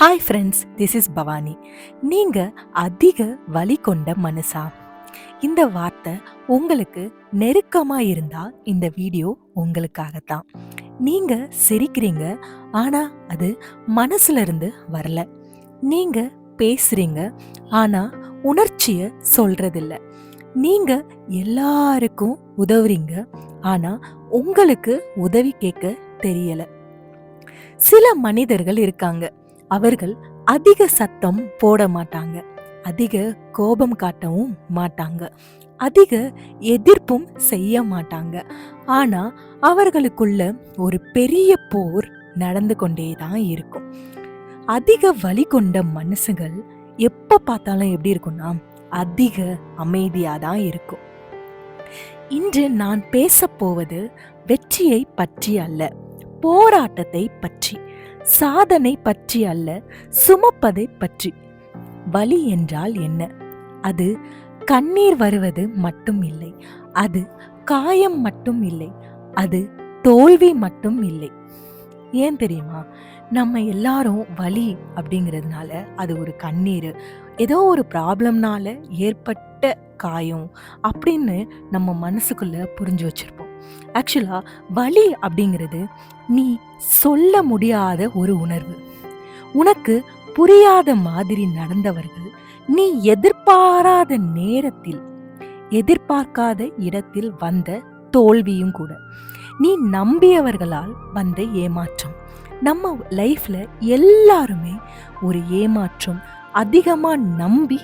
Hi friends this is Bhavani. நீங்கள் அதிக வலி கொண்ட மனுஷா இந்த வார்த்தை உங்களுக்கு நெருக்கமாக இருந்தால் இந்த வீடியோ உங்களுக்காகத்தான். நீங்கள் சிரிக்கிறீங்க ஆனால் அது மனசுல இருந்து வரல. நீங்கள் பேசுகிறீங்க ஆனால் உணர்ச்சியை சொல்கிறதில்ல நீங்கள் எல்லாருக்கும் உதவுறீங்க ஆனால் உங்களுக்கு உதவி கேட்க தெரியலை. சில மனிதர்கள் இருக்காங்க. அவர்கள் அதிக சத்தம் போட மாட்டாங்க. அதிக கோபம் காட்டவும் மாட்டாங்க. அதிக எதிர்ப்பும் செய்ய மாட்டாங்க. ஆனா அவர்களுக்குள்ள ஒரு பெரிய போர் நடந்து கொண்டே தான் இருக்கும். அதிக வழி கொண்ட மனசுகள் எப்ப பார்த்தாலும் எப்படி இருக்கும்னா அதிக அமைதியாக தான் இருக்கும். இன்று நான் பேச போவது வெற்றியை பற்றி அல்ல போராட்டத்தை பற்றி. சாதனை பற்றி அல்ல சுமப்பதை பற்றி. வலி என்றால் என்ன? அது கண்ணீர் வருவது மட்டும் இல்லை அது காயம் மட்டும் இல்லை அது தோல்வி மட்டும் இல்லை. ஏன் தெரியுமா? நம்ம எல்லாரும் வலி அப்படிங்கிறதுனால அது ஒரு கண்ணீர் ஏதோ ஒரு ப்ராப்ளம்னால ஏற்பட்ட காயம் அப்படின்னு நம்ம மனசுக்குள்ள புரிஞ்சு வச்சிருப்போம். ஆக்சுவலா வலி அப்படிங்கிறது நீ சொல்ல முடியாத ஒரு உணர்வு. உனக்கு புரியாத மாதிரி நடந்தவர்கள் நீ எதிர்பாராத நேரத்தில் எதிர்பார்க்காத இடத்தில் வந்த தோல்வியும் கூட. நீ நம்பியவர்களால் வந்த ஏமாற்றம். நம்ம லைஃப்ல எல்லாருமே ஒரு ஏமாற்றம் அதிகமா நம்பி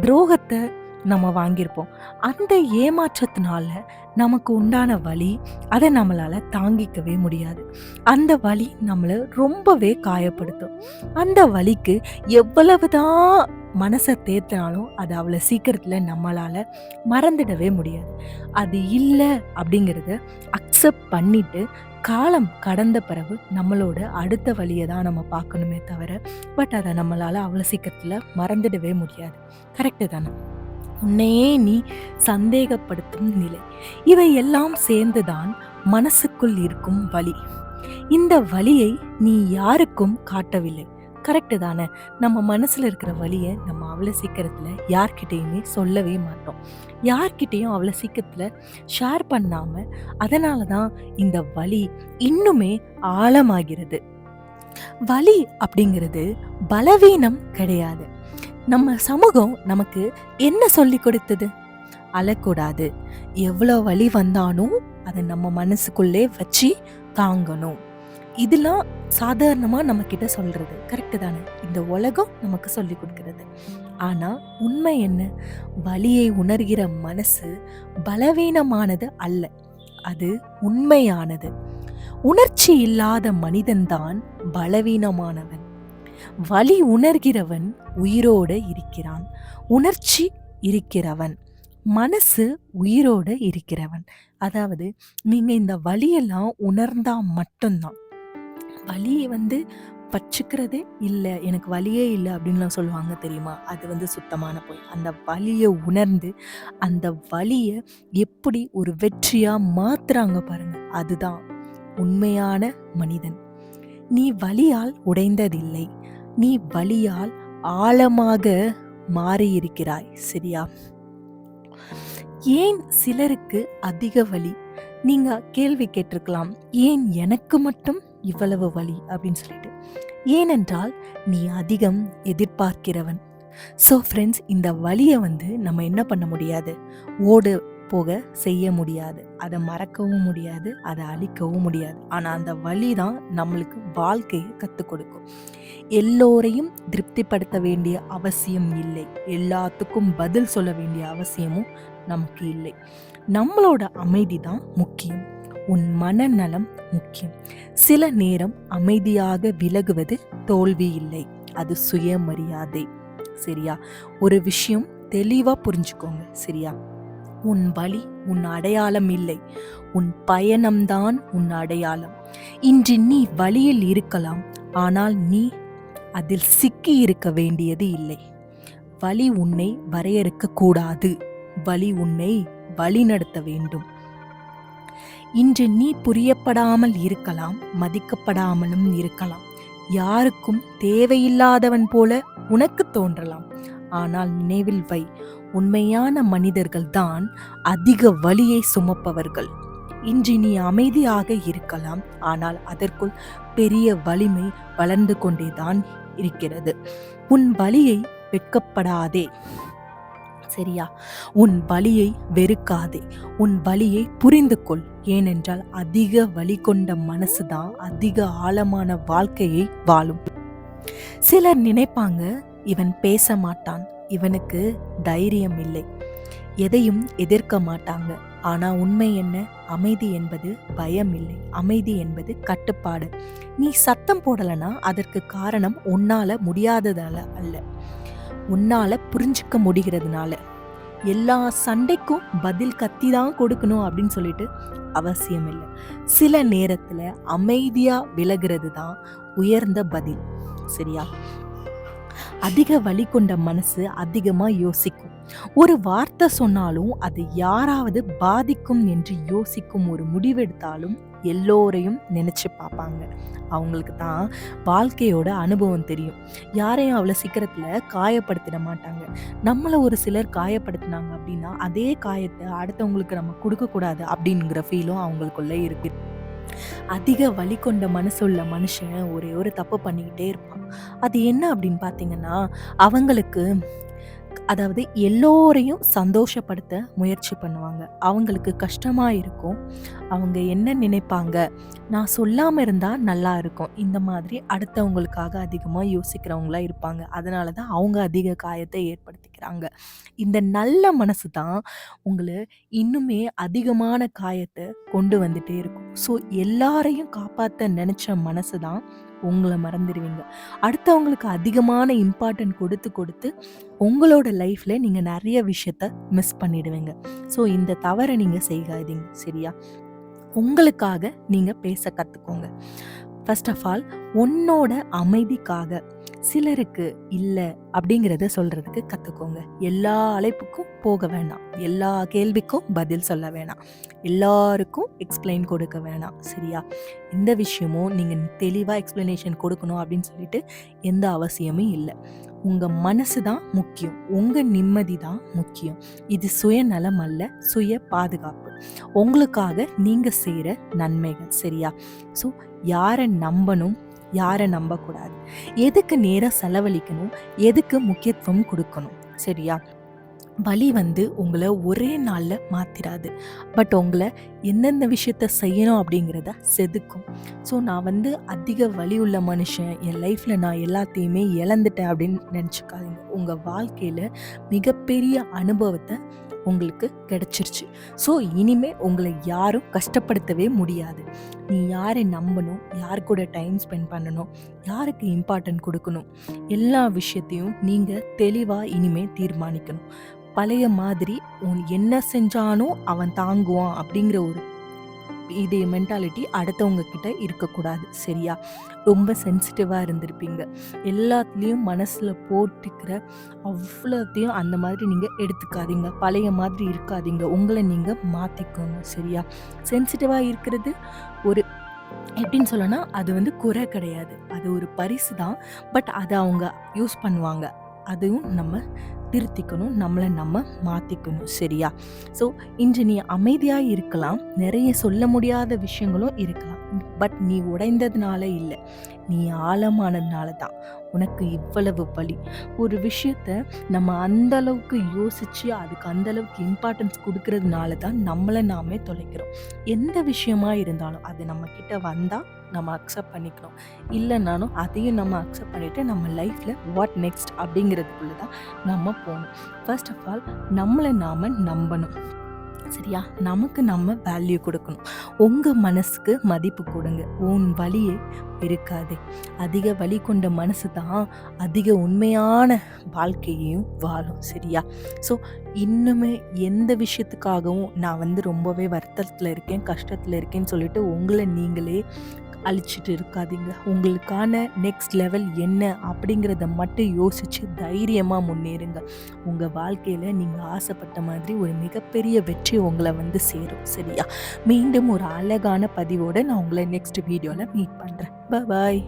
துரோகத்தை நம்ம வாங்கியிருப்போம். அந்த ஏமாற்றத்தினால நமக்கு உண்டான வலி அதை நம்மளால் தாங்கிக்கவே முடியாது. அந்த வலி நம்மளை ரொம்பவே காயப்படுத்தும். அந்த வலிக்கு எவ்வளவுதான் மனசை தேத்தினாலும் அது அவ்வளோ சீக்கிரத்தில் நம்மளால் மறந்துடவே முடியாது. அது இல்லை அப்படிங்கிறத அக்செப்ட் பண்ணிட்டு காலம் கடந்த பிறகு நம்மளோட அடுத்த வழியை தான் நம்ம பார்க்கணுமே தவிர பட் அதை நம்மளால் அவ்வளோ சீக்கிரத்தில் மறந்துடவே முடியாது. கரெக்டு தானே? உன்னையே நீ சந்தேகப்படுத்தும் நிலை. இவை எல்லாம் சேர்ந்துதான் மனசுக்குள் இருக்கும் வழி இந்த வலியை நீ யாருக்கும் காட்டவில்லை. கரெக்டு தானே. நம்ம மனசில் இருக்கிற வழியை நம்ம அவ்வளோ சீக்கிரத்தில் யார்கிட்டேயுமே சொல்லவே மாட்டோம். யார்கிட்டயும் அவ்வளோ சீக்கிரத்தில் ஷேர் பண்ணாமல் அதனால தான் இந்த வலி இன்னுமே ஆழமாகிறது. வலி அப்படிங்கிறது பலவீனம் கிடையாது. நம்ம சமூகம் நமக்கு என்ன சொல்லி கொடுத்தது? அழக்கூடாது. எவ்வளோ வலி வந்தாலும் அதை நம்ம மனசுக்குள்ளே வச்சு தாங்கணும். இதெல்லாம் சாதாரணமாக நம்ம கிட்ட சொல்றது. கரெக்டு தானே? இந்த உலகம் நமக்கு சொல்லி கொடுக்கிறது. ஆனால் உண்மை என்ன? வலியை உணர்கிற மனசு பலவீனமானது அல்ல. அது உண்மையானது. உணர்ச்சி இல்லாத மனிதன்தான் பலவீனமானவன். வலி உணர்கிறவன் உயிரோட இருக்கிறான். உணர்ச்சி இருக்கிறவன். மனசு உயிரோட இருக்கிறவன். அதாவது நீங்கள் இந்த வலியெல்லாம் உணர்ந்தால் மட்டும்தான். வலியை வந்து வச்சுக்கிறதே இல்லை எனக்கு வலியே இல்லை அப்படின்லாம் சொல்லுவாங்க தெரியுமா? அது வந்து சுத்தமான பொய். அந்த வலியை உணர்ந்து அந்த வலியை எப்படி ஒரு வெற்றியாக மாத்துறாங்க பாருங்க. அதுதான் உண்மையான மனிதன். நீ வலியால் உடைந்ததில்லை. நீ வலியால் ஆழமாக மாறியிருக்கிறாய் சரியா? ஏன் சிலருக்கு அதிக வலி? நீங்க கேள்வி கேட்டிருக்கலாம். ஏன் எனக்கு மட்டும் இவ்வளவு வலி? அப்படின்னு சொல்லிட்டு. ஏனென்றால் நீ அதிகம் எதிர்பார்க்கிறவன். ஸோ ஃப்ரெண்ட்ஸ் இந்த வலியை வந்து நம்ம என்ன பண்ண முடியாது? ஓடு போக செய்ய முடியாது. அதை மறக்கவும் முடியாது அதை அழிக்கவும் முடியாது. ஆனால் அந்த வழி தான் நம்மளுக்கு வாழ்க்கையை கற்றுக் கொடுக்கும். எல்லோரையும் திருப்திப்படுத்த வேண்டிய அவசியம் இல்லை. எல்லாத்துக்கும் பதில் சொல்ல வேண்டிய அவசியமும் நமக்கு இல்லை. நம்மளோட அமைதி தான் முக்கியம். உன் மனநலம் முக்கியம். சில நேரம் அமைதியாக விலகுவது தோல்வி இல்லை. அது சுயமரியாதை. சரியா? ஒரு விஷயம் தெளிவாக புரிஞ்சுக்கோங்க. சரியா? உன் வழி உன் அடையாளம் இல்லை. உன் பயணம்தான் உன் அடையாளம். இன்று நீ வழியில் இருக்கலாம் ஆனால் நீ அதில் சிக்கி இருக்க வேண்டியது இல்லை. வழி உன்னை வரையறுக்க கூடாது. வழி உன்னை வழிநடத்த வேண்டும். இன்று நீ புரியப்படாமல் இருக்கலாம் மதிக்கப்படாமலும் இருக்கலாம். யாருக்கும் தேவையில்லாதவன் போல உனக்கு தோன்றலாம். ஆனால் நினைவில் வை உண்மையான மனிதர்கள் தான் அதிக வலியை சுமப்பவர்கள். இன்று நீ அமைதியாக இருக்கலாம் ஆனால் அதற்குள் பெரிய வலிமை வளர்ந்து கொண்டேதான் இருக்கிறது. உன் வலியை வெட்கப்படாதே. சரியா? உன் வலியை வெறுக்காதே. உன் வலியை புரிந்து கொள் ஏனென்றால் அதிக வலி கொண்ட மனசுதான் அதிக ஆழமான வாழ்க்கையை வாழும். சிலர் நினைப்பாங்க இவன் பேச மாட்டான். இவனுக்கு தைரியம் இல்லை. எதையும் எதிர்க்க மாட்டாங்க. ஆனா உண்மை என்ன? அமைதி என்பது பயம் இல்லை. அமைதி என்பது கட்டுப்பாடு. நீ சத்தம் போடலனா அதற்கு காரணம் உன்னால முடியாததால அல்ல. உன்னால புரிஞ்சுக்க முடிகிறதுனால. எல்லா சண்டைக்கும் பதில் கத்தி தான் கொடுக்கணும் அப்படின்னு சொல்லிட்டு அவசியம் இல்லை. சில நேரத்துல அமைதியா விலகிறது தான் உயர்ந்த பதில். சரியா? அதிக வழி கொண்ட மனசு அதிகமா யோசிக்கும். ஒரு வார்த்தை சொன்னாலும் அது யாராவது பாதிக்கும் என்று யோசிக்கும் ஒரு முடிவெடுத்தாலும் எல்லோரையும் நினைச்சு பார்ப்பாங்க. அவங்களுக்கு தான் வாழ்க்கையோட அனுபவம் தெரியும். யாரையும் அவ்வளோ சீக்கிரத்தில் காயப்படுத்திட மாட்டாங்க. நம்மளை ஒரு சிலர் காயப்படுத்தினாங்க அப்படின்னா அதே காயத்தை அடுத்தவங்களுக்கு நம்ம கொடுக்கக்கூடாது அப்படிங்கிற ஃபீலும் அவங்களுக்குள்ளே இருக்குது அதிக வலி கொண்ட மனசுள்ள மனுஷன் ஒரே ஒரு தப்பு பண்ணிக்கிட்டே இருப்பான். அது என்ன அப்படின்னு பார்த்தீங்கன்னா அவங்களுக்கு அதாவது எல்லோரையும் சந்தோஷப்படுத்த முயற்சி பண்ணுவாங்க. அவங்களுக்கு கஷ்டமாக இருக்கும். அவங்க என்ன நினைப்பாங்க? நான் சொல்லாமல் இருந்தால் நல்லா இருக்கும். இந்த மாதிரி அடுத்தவங்களுக்காக அதிகமாக யோசிக்கிறவங்களா இருப்பாங்க. அதனால தான் அவங்க அதிக காயத்தை ஏற்படுத்திக்கிறாங்க. இந்த நல்ல மனசு தான் உங்களை இன்னுமே அதிகமான காயத்தை கொண்டு வந்துட்டே இருக்கும். ஸோ எல்லாரையும் காப்பாற்ற நினச்ச மனசு தான் உங்களை மறந்துடுவீங்க. அடுத்தவங்களுக்கு அதிகமான இம்பார்ட்டன்ட் கொடுத்து கொடுத்து உங்களோட லைஃப்பில் நீங்கள் நிறைய விஷயத்த மிஸ் பண்ணிடுவீங்க. ஸோ இந்த தவறை நீங்கள் செய்யாதீங்க சரியா? உங்களுக்காக நீங்கள் பேச கற்றுக்கோங்க ஃபர்ஸ்ட் ஆஃப் ஆல் உன்னோட அமைதிக்காக. சிலருக்கு இல்லை அப்படிங்கிறத சொல்றதுக்கு கற்றுக்கோங்க எல்லா அழைப்புக்கும் போக வேணாம். எல்லா கேள்விக்கும் பதில் சொல்ல வேணாம். எல்லாருக்கும் எக்ஸ்பிளைன் கொடுக்க வேணாம். சரியா? எந்த விஷயமும் நீங்கள் தெளிவாக எக்ஸ்பிளனேஷன் கொடுக்கணும் அப்படின்னு சொல்லிட்டு எந்த அவசியமும் இல்லை. உங்கள் மனசு தான் முக்கியம். உங்கள் நிம்மதி தான் முக்கியம். இது சுயநலம் அல்ல சுய பாதுகாப்பு. உங்களுக்காக நீங்கள் செய்கிற நன்மைகள். சரியா? ஸோ யாரை நம்பணும்? யாரை நம்பக்கூடாது. எதுக்கு நேரம் செலவழிக்கணும்? எதுக்கு முக்கியத்துவம் கொடுக்கணும்? சரியா? வலி வந்து உங்களை ஒரே நாளில் மாற்றிடாது பட் உங்களை எந்தெந்த விஷயத்த செய்யணும் அப்படிங்கிறத செதுக்கும். ஸோ நான் வந்து அதிக வலி உள்ள மனுஷன். என் லைஃப்பில் நான் எல்லாத்தையுமே இழந்துட்டேன் அப்படின்னு நினச்சிக்காதீங்க. உங்கள் வாழ்க்கையில் மிகப்பெரிய அனுபவத்தை உங்களுக்கு கிடைச்சிருச்சு. ஸோ இனிமே உங்களை யாரும் கஷ்டப்படுத்தவே முடியாது. நீ யாரை நம்பணும் யார் கூட டைம் ஸ்பெண்ட் பண்ணணும் யாருக்கு இம்பார்ட்டன்ட் கொடுக்கணும் எல்லா விஷயத்தையும் நீங்கள் தெளிவாக இனிமே தீர்மானிக்கணும். பழைய மாதிரி உன் என்ன செஞ்சானோ அவன் தாங்குவான் அப்படிங்கிற ஒரு இதே மென்டாலிட்டி அடுத்தவங்க கிட்ட இருக்கக்கூடாது. சரியா? ரொம்ப சென்சிட்டிவாக இருந்திருப்பீங்க. எல்லாத்துலேயும் மனசில் போட்டுக்கிற அவ்வளோத்தையும் அந்த மாதிரி நீங்கள் எடுத்துக்காதீங்க. பழைய மாதிரி இருக்காதீங்க. உங்களை நீங்கள் மாற்றிக்கோங்க சரியா? சென்சிட்டிவாக இருக்கிறது ஒரு எப்படின்னு சொல்லனா அது வந்து குறை கிடையாது. அது ஒரு பரிசு தான் பட் அதை அவங்க யூஸ் பண்ணுவாங்க. அதுவும் நம்ம திருத்திக்கணும் நம்மளை நம்ம மாற்றிக்கணும் சரியா? ஸோ இன்று நீ அமைதியாக இருக்கலாம். நிறைய சொல்ல முடியாத விஷயங்களும் இருக்கலாம். பட் நீ உடைந்ததுனால இல்லை. நீ ஆழமானதுனால தான் உனக்கு இவ்வளவு வலி ஒரு விஷயத்த நம்ம அந்த அளவுக்கு அதுக்கு அந்த அளவுக்கு இம்பார்ட்டன்ஸ் கொடுக்கறதுனால தான் நம்மளை நாமே தொலைக்கிறோம். எந்த விஷயமா இருந்தாலும் அது நம்மக்கிட்ட வந்தால் நம்ம அக்செப்ட் பண்ணிக்கணும். இல்லைனாலும் அதையும் நம்ம அக்செப்ட் பண்ணிவிட்டு நம்ம லைஃப்பில் வாட் நெக்ஸ்ட் அப்படிங்கிறதுக்குள்ளே தான் நம்ம போகணும். ஃபர்ஸ்ட் ஆஃப் ஆல் நம்மளை நாம் நம்பணும். சரியா? நமக்கு நம்ம வேல்யூ கொடுக்கணும். உங்கள் மனசுக்கு மதிப்பு கொடுங்க. உன் வழியை இருக்காது. அதிக வழி கொண்ட மனசு தான் அதிக உண்மையான வாழ்க்கையையும் வாழும். சரியா? ஸோ இன்னுமே எந்த விஷயத்துக்காகவும் நான் வந்து ரொம்பவே வருத்தத்தில் இருக்கேன் கஷ்டத்தில் இருக்கேன்னு சொல்லிட்டு உங்களை நீங்களே அழிச்சிட்டு இருக்காதீங்க. உங்களுக்கான நெக்ஸ்ட் லெவல் என்ன அப்படிங்கிறத மட்டும் யோசித்து தைரியமாக முன்னேறுங்க. உங்கள் வாழ்க்கையில் நீங்கள் ஆசைப்பட்ட மாதிரி ஒரு மிகப்பெரிய வெற்றி உங்களை வந்து சேரும். சரியா? மீண்டும் ஒரு அழகான பதிவோடு நான் உங்களை நெக்ஸ்ட் வீடியோவில் மீட் பண்ணுறேன் பாய்